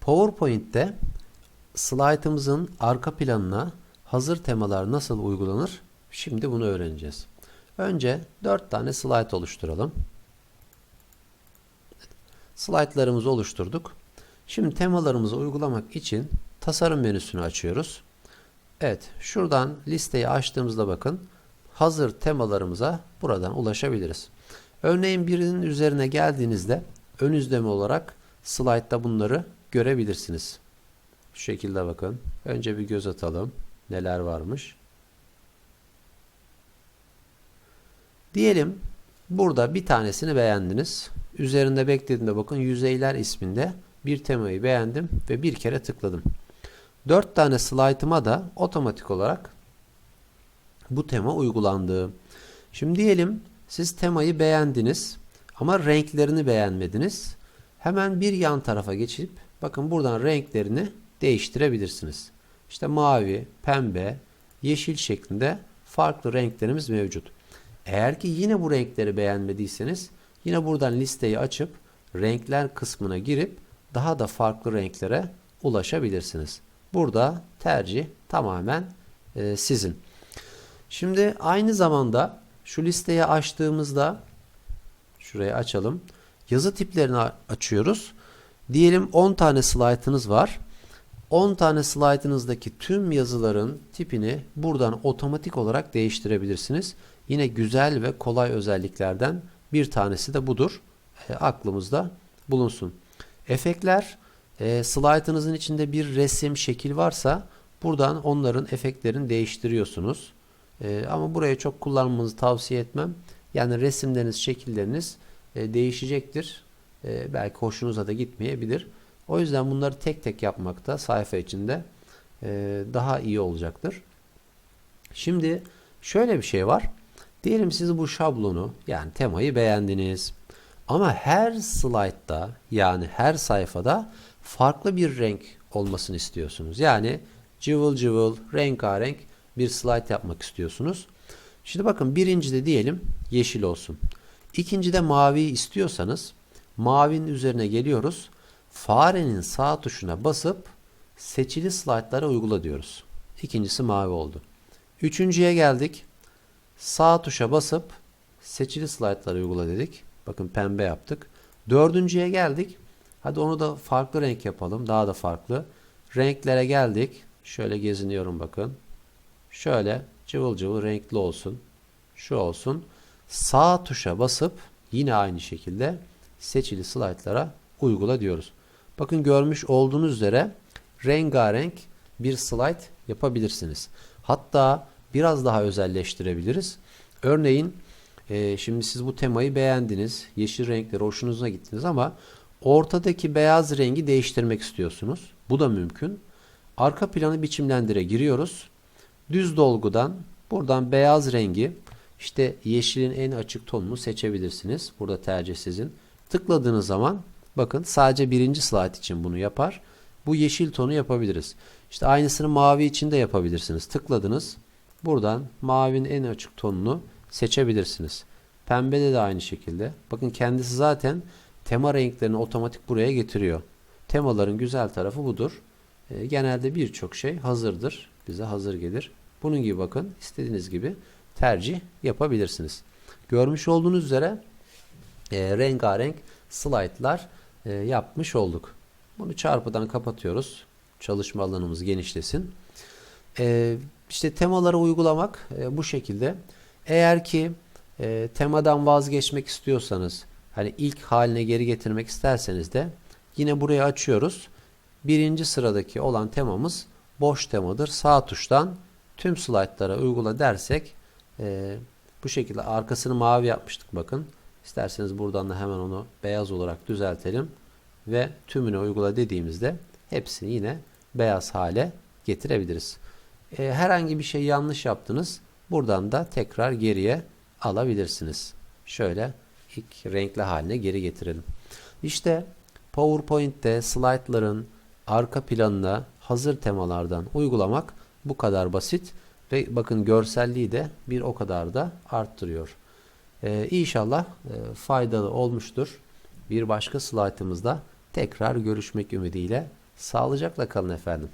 PowerPoint'te slaytımızın arka planına hazır temalar nasıl uygulanır? Şimdi bunu öğreneceğiz. Önce 4 tane slayt oluşturalım. Slaytlarımızı oluşturduk. Şimdi temalarımızı uygulamak için tasarım menüsünü açıyoruz. Evet, şuradan listeyi açtığımızda bakın hazır temalarımıza buradan ulaşabiliriz. Örneğin birinin üzerine geldiğinizde ön izleme olarak slaytta bunları görebilirsiniz. Şu şekilde bakın. Önce bir göz atalım. Neler varmış. Diyelim burada bir tanesini beğendiniz. Üzerinde beklediğinde bakın yüzeyler isminde bir temayı beğendim ve bir kere tıkladım. 4 tane slaytıma da otomatik olarak bu tema uygulandı. Şimdi diyelim siz temayı beğendiniz ama renklerini beğenmediniz. Hemen bir yan tarafa geçip bakın buradan renklerini değiştirebilirsiniz. İşte mavi, pembe, yeşil şeklinde farklı renklerimiz mevcut. Eğer ki yine bu renkleri beğenmediyseniz yine buradan listeyi açıp renkler kısmına girip daha da farklı renklere ulaşabilirsiniz. Burada tercih tamamen e, sizin. Şimdi aynı zamanda şu listeyi açtığımızda şurayı açalım. Yazı tiplerini açıyoruz. Diyelim 10 tane slaytınız var. 10 tane slaytınızdaki tüm yazıların tipini buradan otomatik olarak değiştirebilirsiniz. Yine güzel ve kolay özelliklerden bir tanesi de budur. E, aklımızda bulunsun. Efektler e, slaytınızın içinde bir resim, şekil varsa buradan onların efektlerini değiştiriyorsunuz. E, ama buraya çok kullanmanızı tavsiye etmem. Yani resimleriniz, şekilleriniz e, değişecektir. E, belki hoşunuza da gitmeyebilir. O yüzden bunları tek tek yapmakta sayfa içinde e, daha iyi olacaktır. Şimdi şöyle bir şey var. Diyelim siz bu şablonu yani temayı beğendiniz. Ama her slaytta yani her sayfada farklı bir renk olmasını istiyorsunuz. Yani cıvıl cıvıl, rengarenk bir slide yapmak istiyorsunuz. Şimdi bakın birincide diyelim yeşil olsun. İkincide mavi istiyorsanız mavinin üzerine geliyoruz. Farenin sağ tuşuna basıp seçili slaytlara uygula diyoruz. İkincisi mavi oldu. Üçüncüye geldik. Sağ tuşa basıp seçili slaytlara uygula dedik. Bakın pembe yaptık. Dördüncüye geldik. Hadi onu da farklı renk yapalım. Daha da farklı. Renklere geldik. Şöyle geziniyorum bakın. Şöyle cıvıl cıvıl renkli olsun. Şu olsun. Sağ tuşa basıp yine aynı şekilde seçili slaytlara uygula diyoruz. Bakın görmüş olduğunuz üzere rengarenk bir slide yapabilirsiniz. Hatta biraz daha özelleştirebiliriz. Örneğin e, şimdi siz bu temayı beğendiniz. Yeşil renkleri hoşunuza gittiniz ama ortadaki beyaz rengi değiştirmek istiyorsunuz. Bu da mümkün. Arka planı biçimlendire giriyoruz. Düz dolgudan buradan beyaz rengi işte yeşilin en açık tonunu seçebilirsiniz. Burada tercih sizin. Tıkladığınız zaman bakın sadece birinci slide için bunu yapar. Bu yeşil tonu yapabiliriz. İşte aynısını mavi için de yapabilirsiniz. Tıkladınız. Buradan mavinin en açık tonunu seçebilirsiniz. Pembede de aynı şekilde. Bakın kendisi zaten tema renklerini otomatik buraya getiriyor. Temaların güzel tarafı budur. E, genelde birçok şey hazırdır. Bize hazır gelir. Bunun gibi bakın istediğiniz gibi tercih yapabilirsiniz. Görmüş olduğunuz üzere e, rengarenk slaytlar e, yapmış olduk. Bunu çarpıdan kapatıyoruz. Çalışma alanımız genişlesin. E, işte temaları uygulamak e, bu şekilde. Eğer ki e, temadan vazgeçmek istiyorsanız hani ilk haline geri getirmek isterseniz de yine burayı açıyoruz. Birinci sıradaki olan temamız boş temadır. Sağ tuştan tüm slaytlara uygula dersek e, bu şekilde arkasını mavi yapmıştık bakın. İsterseniz buradan da hemen onu beyaz olarak düzeltelim ve tümüne uygula dediğimizde hepsini yine beyaz hale getirebiliriz. E, herhangi bir şey yanlış yaptınız. Buradan da tekrar geriye alabilirsiniz. Şöyle ilk renkli haline geri getirelim. İşte PowerPoint'te slaytların arka planına hazır temalardan uygulamak bu kadar basit ve bakın görselliği de bir o kadar da arttırıyor. Ee, inşallah e, faydalı olmuştur. Bir başka slaytımızda tekrar görüşmek ümidiyle Sağlıcakla kalın efendim.